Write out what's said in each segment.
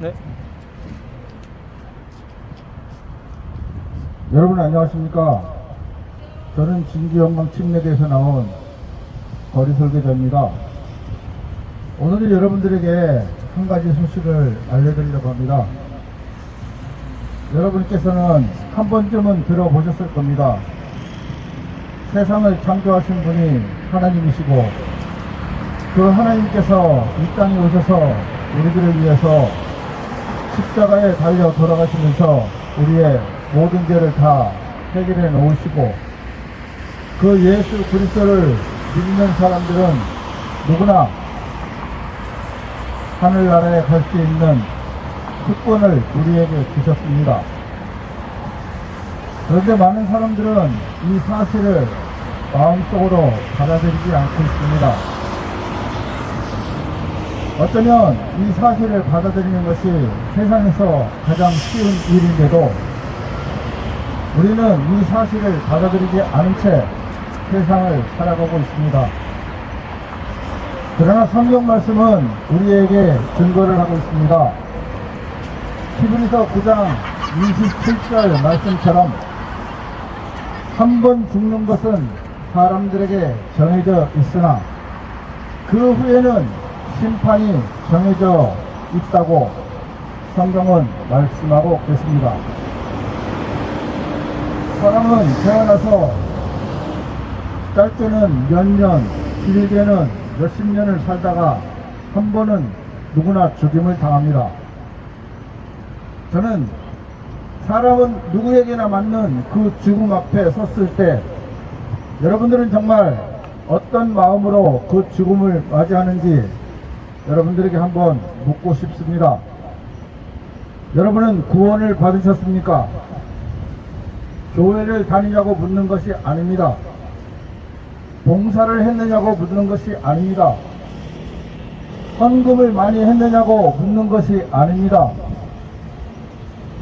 네. 여러분 안녕하십니까? 저는 진주영광 침례대에서 나온 거리 설계자입니다. 오늘은 여러분들에게 한 가지 소식을 알려드리려고 합니다. 여러분께서는 한 번쯤은 들어보셨을 겁니다. 세상을 창조하신 분이 하나님이시고 그 하나님께서 이 땅에 오셔서 우리들을 위해서 십자가에 달려 돌아가시면서 우리의 모든 죄를 다 해결해 놓으시고 그 예수 그리스도를 믿는 사람들은 누구나 하늘나라에 갈 수 있는 특권을 우리에게 주셨습니다. 그런데 많은 사람들은 이 사실을 마음속으로 받아들이지 않고 있습니다. 어쩌면 이 사실을 받아들이는 것이 세상에서 가장 쉬운 일인데도 우리는 이 사실을 받아들이지 않은 채 세상을 살아가고 있습니다. 그러나 성경 말씀은 우리에게 증거를 하고 있습니다. 히브리서 9장 27절 말씀처럼 한 번 죽는 것은 사람들에게 정해져 있으나 그 후에는 심판이 정해져 있다고 성경은 말씀하고 있습니다. 사람은 태어나서 짧게는 몇 년, 길게는 몇십 년을 살다가 한 번은 누구나 죽임을 당합니다. 저는 사람은 누구에게나 맞는 그 죽음 앞에 섰을 때 여러분들은 정말 어떤 마음으로 그 죽음을 맞이하는지 여러분들에게 한번 묻고 싶습니다. 여러분은 구원을 받으셨습니까? 교회를 다니냐고 묻는 것이 아닙니다. 봉사를 했느냐고 묻는 것이 아닙니다. 헌금을 많이 했느냐고 묻는 것이 아닙니다.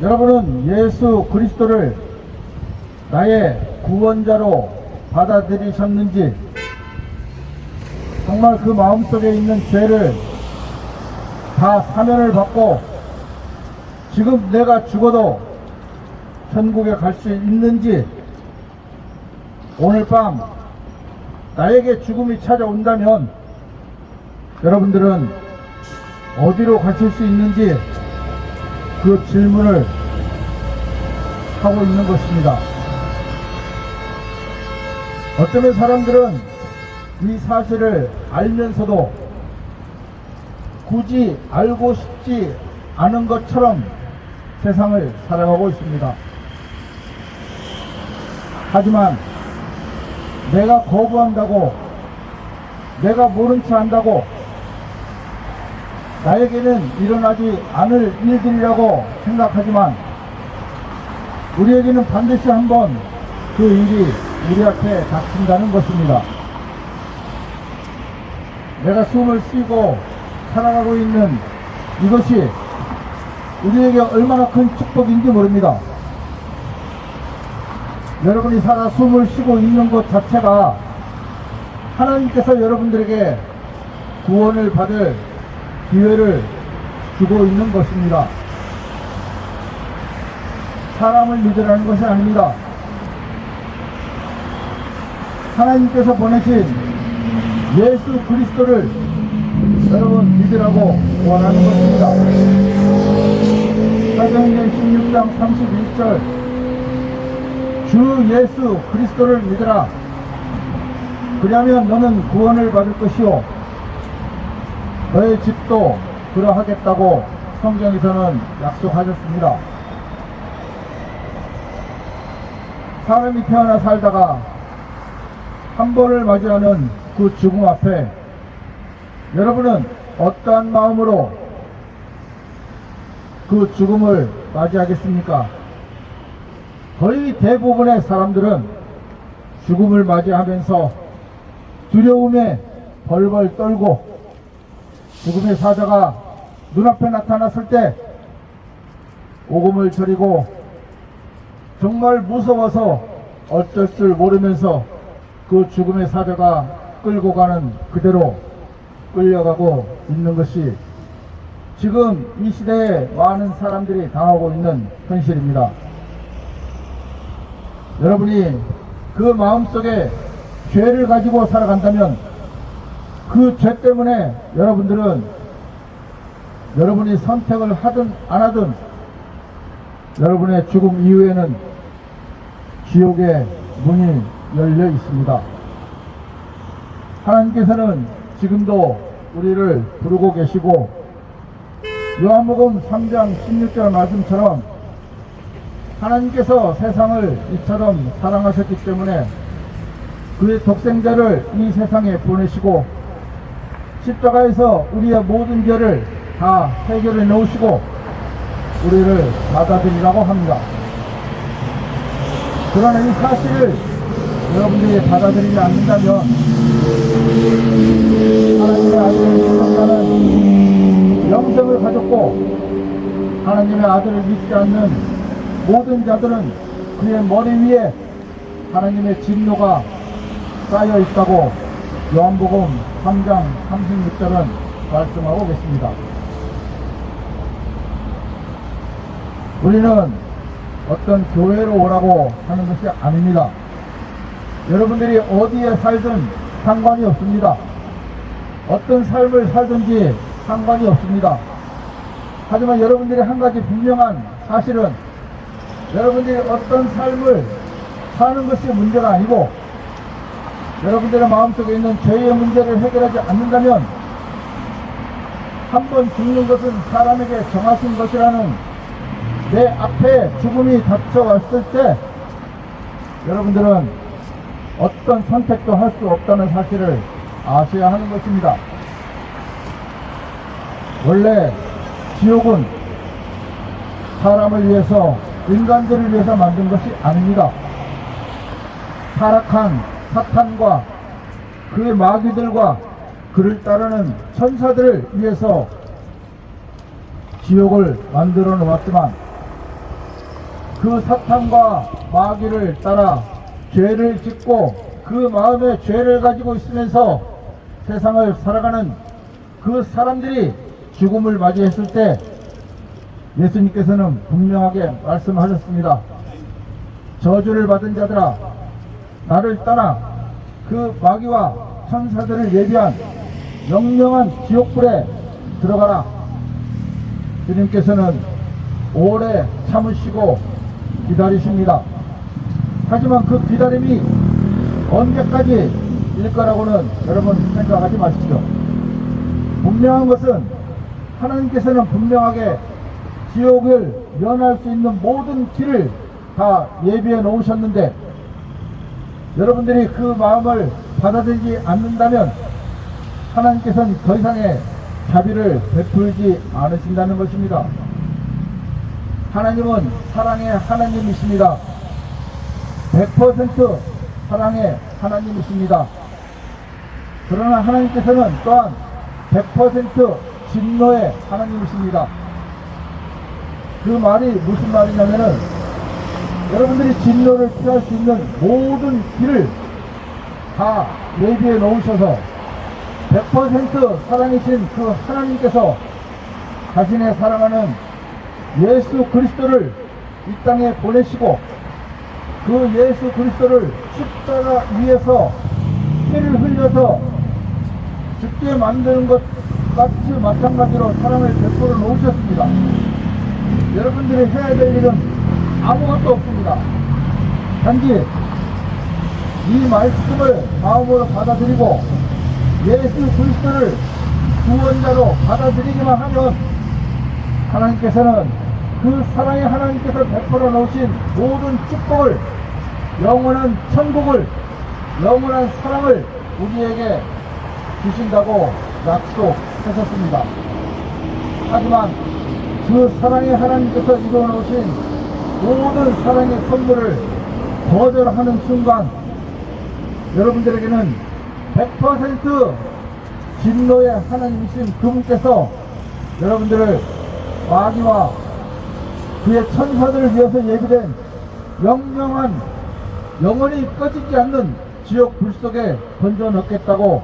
여러분은 예수 그리스도를 나의 구원자로 받아들이셨는지 정말 그 마음속에 있는 죄를 다 사면을 받고 지금 내가 죽어도 천국에 갈 수 있는지 오늘 밤 나에게 죽음이 찾아온다면 여러분들은 어디로 가실 수 있는지 그 질문을 하고 있는 것입니다. 어쩌면 사람들은 이 사실을 알면서도 굳이 알고 싶지 않은 것처럼 세상을 살아가고 있습니다. 하지만 내가 거부한다고 내가 모른 체 한다고 나에게는 일어나지 않을 일들이라고 생각하지만 우리에게는 반드시 한번 그 일이 우리 앞에 닥친다는 것입니다. 내가 숨을 쉬고 살아가고 있는 이것이 우리에게 얼마나 큰 축복인지 모릅니다. 여러분이 살아 숨을 쉬고 있는 것 자체가 하나님께서 여러분들에게 구원을 받을 기회를 주고 있는 것입니다. 사람을 믿으라는 것이 아닙니다. 하나님께서 보내신 예수 그리스도를 여러분 믿으라고 원하는 것입니다. 사도행전 16장 31절 주 예수 그리스도를 믿으라. 그러면 너는 구원을 받을 것이요. 너의 집도 그러하겠다고 성경에서는 약속하셨습니다. 사람이 태어나 살다가 한 번을 맞이하는 그 죽음 앞에 여러분은 어떠한 마음으로 그 죽음을 맞이하겠습니까? 거의 대부분의 사람들은 죽음을 맞이하면서 두려움에 벌벌 떨고 죽음의 사자가 눈앞에 나타났을 때 오금을 저리고 정말 무서워서 어쩔 줄 모르면서 그 죽음의 사자가 끌고 가는 그대로 끌려가고 있는 것이 지금 이 시대에 많은 사람들이 당하고 있는 현실입니다. 여러분이 그 마음속에 죄를 가지고 살아간다면 그 죄 때문에 여러분들은 여러분이 선택을 하든 안 하든 여러분의 죽음 이후에는 지옥의 문이 열려 있습니다. 하나님께서는 지금도 우리를 부르고 계시고 요한복음 3장 16절 말씀처럼 하나님께서 세상을 이처럼 사랑하셨기 때문에 그의 독생자를 이 세상에 보내시고 십자가에서 우리의 모든 죄를 다 해결해 놓으시고 우리를 받아들이라고 합니다. 그러나 이 사실을 여러분들이 받아들이지 않는다면 하나님의 영생을 가졌고 하나님의 아들을 믿지 않는 모든 자들은 그의 머리 위에 하나님의 진노가 쌓여 있다고 요한복음 3장 36절은 말씀하고 계십니다. 우리는 어떤 교회로 오라고 하는 것이 아닙니다. 여러분들이 어디에 살든 상관이 없습니다. 어떤 삶을 살든지 상관이 없습니다. 하지만 여러분들이 한 가지 분명한 사실은 여러분들이 어떤 삶을 사는 것이 문제가 아니고 여러분들의 마음속에 있는 죄의 문제를 해결하지 않는다면 한 번 죽는 것은 사람에게 정하신 것이라는 내 앞에 죽음이 닥쳐왔을 때 여러분들은 어떤 선택도 할 수 없다는 사실을 아셔야 하는 것입니다. 원래 지옥은 사람을 위해서 인간들을 위해서 만든 것이 아닙니다. 타락한 사탄과 그의 마귀들과 그를 따르는 천사들을 위해서 지옥을 만들어 놓았지만 그 사탄과 마귀를 따라 죄를 짓고 그 마음에 죄를 가지고 있으면서 세상을 살아가는 그 사람들이 죽음을 맞이했을 때 예수님께서는 분명하게 말씀하셨습니다. 저주를 받은 자들아 나를 떠나 그 마귀와 천사들을 예비한 영영한 지옥불에 들어가라. 주님께서는 오래 참으시고 기다리십니다. 하지만 그 기다림이 언제까지 일 거라고는 여러분 생각하지 마십시오. 분명한 것은 하나님께서는 분명하게 지옥을 면할 수 있는 모든 길을 다 예비해 놓으셨는데 여러분들이 그 마음을 받아들이지 않는다면 하나님께서는 더 이상의 자비를 베풀지 않으신다는 것입니다. 하나님은 사랑의 하나님이십니다. 100% 사랑의 하나님이십니다. 그러나 하나님께서는 또한 100% 진노의 하나님이십니다. 그 말이 무슨 말이냐면은 여러분들이 진노를 피할 수 있는 모든 길을 다 예비해 놓으셔서 100% 사랑이신 그 하나님께서 자신의 사랑하는 예수 그리스도를 이 땅에 보내시고 그 예수 그리스도를 십자가 위에서 피를 흘려서 죽게 만드는 것 같이 마찬가지로 사랑을 베풀어 놓으셨습니다. 여러분들이 해야 될 일은 아무것도 없습니다. 단지 이 말씀을 마음으로 받아들이고 예수 그리스도를 구원자로 받아들이기만 하면 하나님께서는 그 사랑의 하나님께서 베풀어 놓으신 모든 축복을 영원한 천국을 영원한 사랑을 우리에게 주신다고 약속하셨습니다. 하지만 그 사랑의 하나님께서 이루어 놓으신 모든 사랑의 선물을 거절하는 순간 여러분들에게는 100% 진노의 하나님이신 그분께서 여러분들을 마귀와 그의 천사들을 위해서 예비된 영영한 영원히 꺼지지 않는 지옥 불 속에 던져 넣겠다고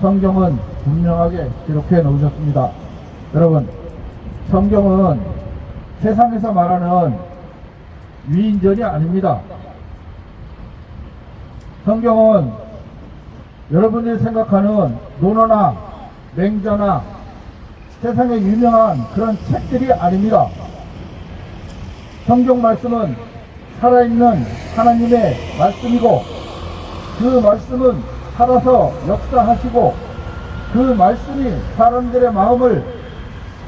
성경은 분명하게 기록해 놓으셨습니다. 여러분 성경은 세상에서 말하는 위인전이 아닙니다. 성경은 여러분들이 생각하는 논어나 맹자나 세상에 유명한 그런 책들이 아닙니다. 성경 말씀은 살아있는 하나님의 말씀이고 그 말씀은 살아서 역사하시고 그 말씀이 사람들의 마음을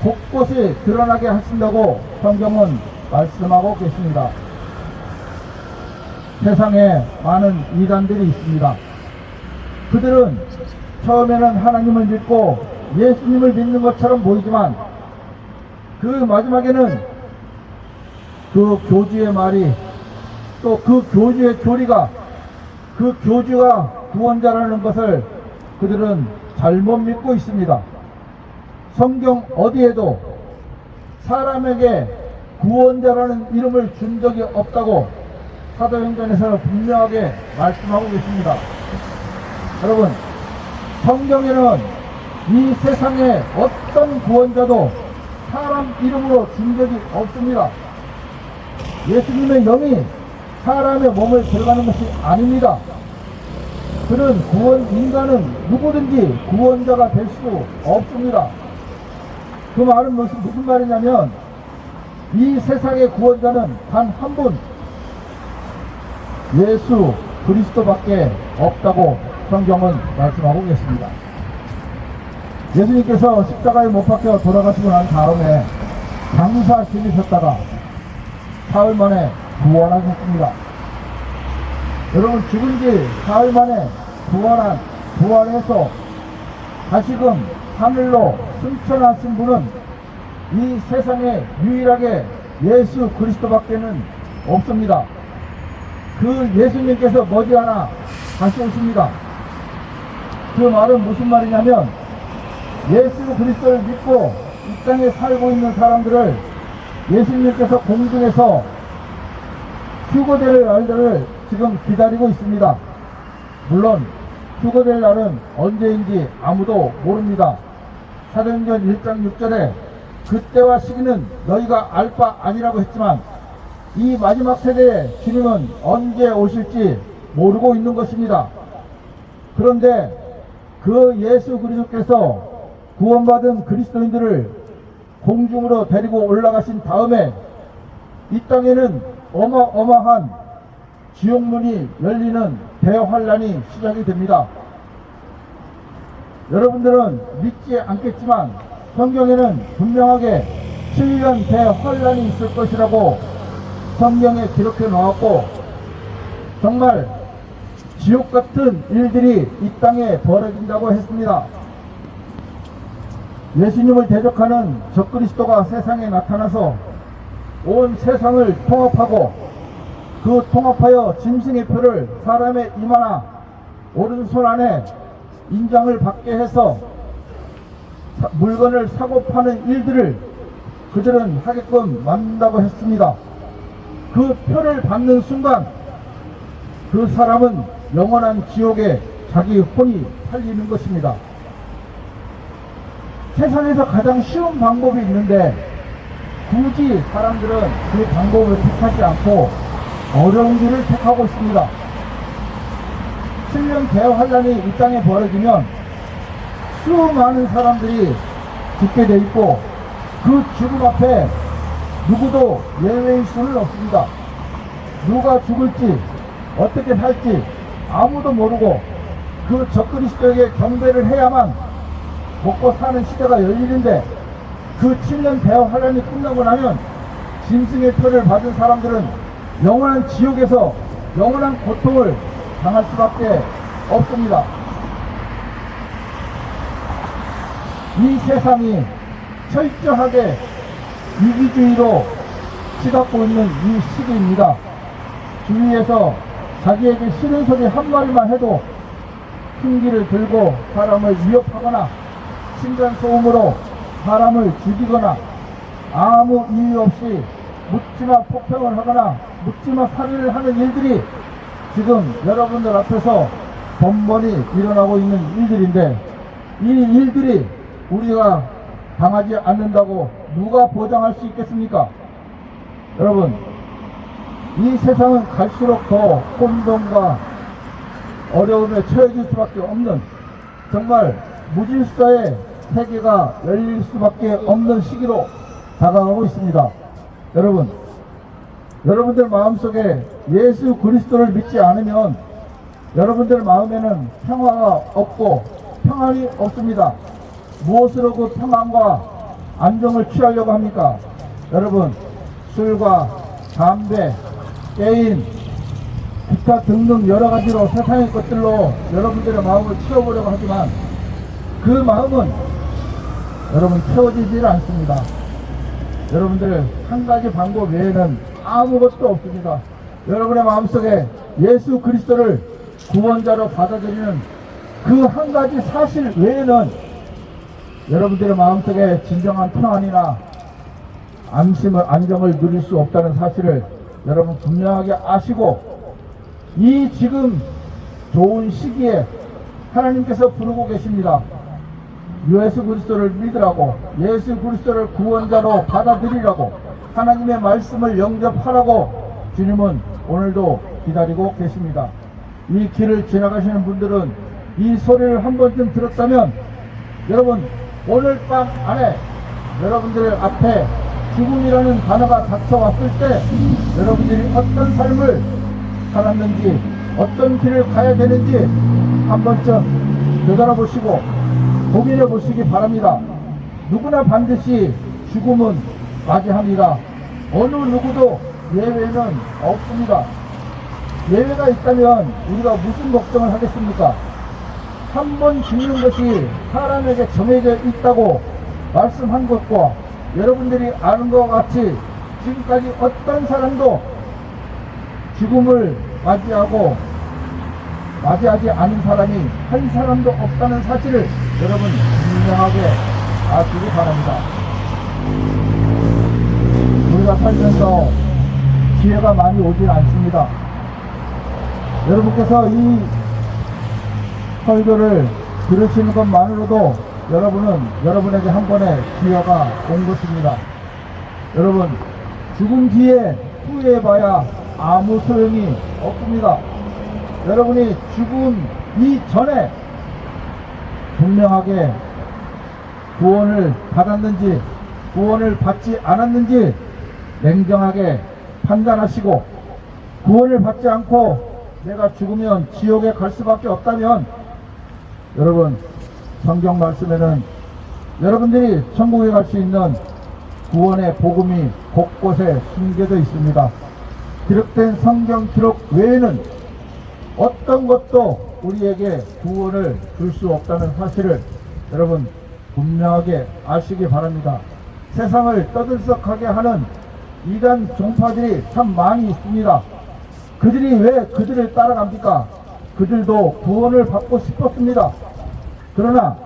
곳곳에 드러나게 하신다고 성경은 말씀하고 계십니다. 세상에 많은 이단들이 있습니다. 그들은 처음에는 하나님을 믿고 예수님을 믿는 것처럼 보이지만 그 마지막에는 그 교주의 말이 또 그 교주의 교리가 그 교주가 구원자라는 것을 그들은 잘못 믿고 있습니다. 성경 어디에도 사람에게 구원자라는 이름을 준 적이 없다고 사도행전에서 분명하게 말씀하고 계십니다. 여러분, 성경에는 이 세상에 어떤 구원자도 사람 이름으로 준 적이 없습니다. 예수님의 영이 사람의 몸을 들어가는 것이 아닙니다. 그는 구원, 인간은 누구든지 구원자가 될 수 없습니다. 그 말은 무슨, 무슨 말이냐면, 이 세상의 구원자는 단 한 분, 예수 그리스도밖에 없다고 성경은 말씀하고 계십니다. 예수님께서 십자가에 못 박혀 돌아가시고 난 다음에 장사 지내셨다가 사흘 만에 부활하셨습니다. 여러분 죽은 지 사흘 만에 부활한 부활해서 다시금 하늘로 승천하신 분은 이 세상에 유일하게 예수 그리스도밖에는 없습니다. 그 예수님께서 머지않아 다시 오십니다. 그 말은 무슨 말이냐면 예수 그리스도를 믿고 이 땅에 살고 있는 사람들을 예수님께서 공중에서 휴거될 날들을 지금 기다리고 있습니다. 물론 휴거될 날은 언제인지 아무도 모릅니다. 사도행전 1장 6절에 그때와 시기는 너희가 알 바 아니라고 했지만 이 마지막 세대에 주님은 언제 오실지 모르고 있는 것입니다. 그런데 그 예수 그리스도께서 구원받은 그리스도인들을 공중으로 데리고 올라가신 다음에 이 땅에는 어마어마한 지옥문이 열리는 대환란이 시작이 됩니다. 여러분들은 믿지 않겠지만 성경에는 분명하게 7년 대환란이 있을 것이라고 성경에 기록해 놓았고 정말 지옥 같은 일들이 이 땅에 벌어진다고 했습니다. 예수님을 대적하는 적그리스도가 세상에 나타나서 온 세상을 통합하고 그 통합하여 짐승의 표를 사람의 이마나 오른손 안에 인장을 받게 해서 사- 물건을 사고 파는 일들을 그들은 하게끔 만든다고 했습니다. 그 표를 받는 순간 그 사람은 영원한 지옥에 자기 혼이 살리는 것입니다. 세상에서 가장 쉬운 방법이 있는데 굳이 사람들은 그 방법을 택하지 않고 어려운 길을 택하고 있습니다. 7년 대환란이 이 땅에 벌어지면 수많은 사람들이 죽게 돼 있고 그 죽음 앞에 누구도 예외일 수는 없습니다. 누가 죽을지 어떻게 살지 아무도 모르고 그 적그리스도에게 경배를 해야만 먹고 사는 시대가 열리는데 그 7년 대화 환란이 끝나고 나면 짐승의 표를 받은 사람들은 영원한 지옥에서 영원한 고통을 당할 수밖에 없습니다. 이 세상이 철저하게 위기주의로 치닫고 있는 이 시기입니다. 주위에서 자기에게 싫은 소리 한 마리만 해도 흉기를 들고 사람을 위협하거나 층간 소음으로 사람을 죽이거나 아무 이유 없이 묻지마 폭행을 하거나 묻지마 살인을 하는 일들이 지금 여러분들 앞에서 번번이 일어나고 있는 일들인데 이 일들이 우리가 당하지 않는다고 누가 보장할 수 있겠습니까? 여러분, 이 세상은 갈수록 더 혼돈과 어려움에 처해질 수밖에 없는 정말 무질서의 세계가 열릴 수밖에 없는 시기로 다가가고 있습니다. 여러분, 여러분들 마음속에 예수 그리스도를 믿지 않으면 여러분들 마음에는 평화가 없고 평안이 없습니다. 무엇으로 그 평안과 안정을 취하려고 합니까? 여러분, 술과 담배, 게임, 기타 등등 여러 가지로 세상의 것들로 여러분들의 마음을 채워보려고 하지만 그 마음은 여러분 채워지질 않습니다. 여러분들 한 가지 방법 외에는 아무것도 없습니다. 여러분의 마음속에 예수 그리스도를 구원자로 받아들이는 그 한 가지 사실 외에는 여러분들의 마음속에 진정한 평안이나 안심을 안정을 누릴 수 없다는 사실을 여러분 분명하게 아시고 이 지금 좋은 시기에 하나님께서 부르고 계십니다. 예수 그리스도를 믿으라고 예수 그리스도를 구원자로 받아들이라고 하나님의 말씀을 영접하라고 주님은 오늘도 기다리고 계십니다. 이 길을 지나가시는 분들은 이 소리를 한 번쯤 들었다면 여러분 오늘 밤 안에 여러분들 앞에 죽음이라는 단어가 닥쳐왔을 때 여러분들이 어떤 삶을 살았는지 어떤 길을 가야 되는지 한 번쯤 되돌아보시고 고민해 보시기 바랍니다. 누구나 반드시 죽음은 맞이합니다. 어느 누구도 예외는 없습니다. 예외가 있다면 우리가 무슨 걱정을 하겠습니까? 한 번 죽는 것이 사람에게 정해져 있다고 말씀한 것과 여러분들이 아는 것과 같이 지금까지 어떤 사람도 죽음을 맞이하고 맞이하지 않은 사람이 한 사람도 없다는 사실을 여러분 분명하게 아시기 바랍니다. 우리가 살면서 기회가 많이 오질 않습니다. 여러분께서 이 설교를 들으시는 것만으로도 여러분은 여러분에게 한 번의 기회가 온 것입니다. 여러분, 죽음 뒤에 후회해봐야 아무 소용이 없습니다. 여러분이 죽음 이전에 분명하게 구원을 받았는지 구원을 받지 않았는지 냉정하게 판단하시고 구원을 받지 않고 내가 죽으면 지옥에 갈 수밖에 없다면 여러분 성경 말씀에는 여러분들이 천국에 갈 수 있는 구원의 복음이 곳곳에 숨겨져 있습니다. 기록된 성경 기록 외에는 어떤 것도 우리에게 구원을 줄 수 없다는 사실을 여러분 분명하게 아시기 바랍니다. 세상을 떠들썩하게 하는 이단 종파들이 참 많이 있습니다. 그들이 왜 그들을 따라갑니까? 그들도 구원을 받고 싶었습니다. 그러나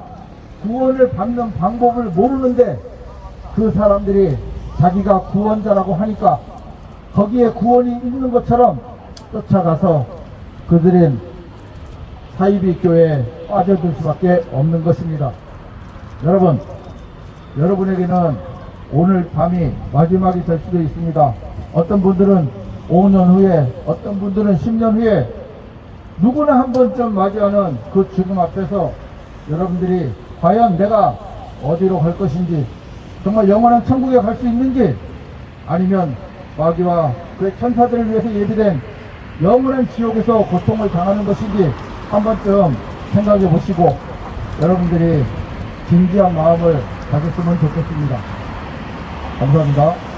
구원을 받는 방법을 모르는데 그 사람들이 자기가 구원자라고 하니까 거기에 구원이 있는 것처럼 쫓아가서 그들은 사이비 교회에 빠져들 수밖에 없는 것입니다. 여러분, 여러분에게는 오늘 밤이 마지막이 될 수도 있습니다. 어떤 분들은 5년 후에, 어떤 분들은 10년 후에 누구나 한 번쯤 맞이하는 그 죽음 앞에서 여러분들이 과연 내가 어디로 갈 것인지 정말 영원한 천국에 갈 수 있는지 아니면 마귀와 그의 천사들을 위해서 예비된 영원한 지옥에서 고통을 당하는 것인지 한 번쯤 생각해 보시고 여러분들이 진지한 마음을 가졌으면 좋겠습니다. 감사합니다.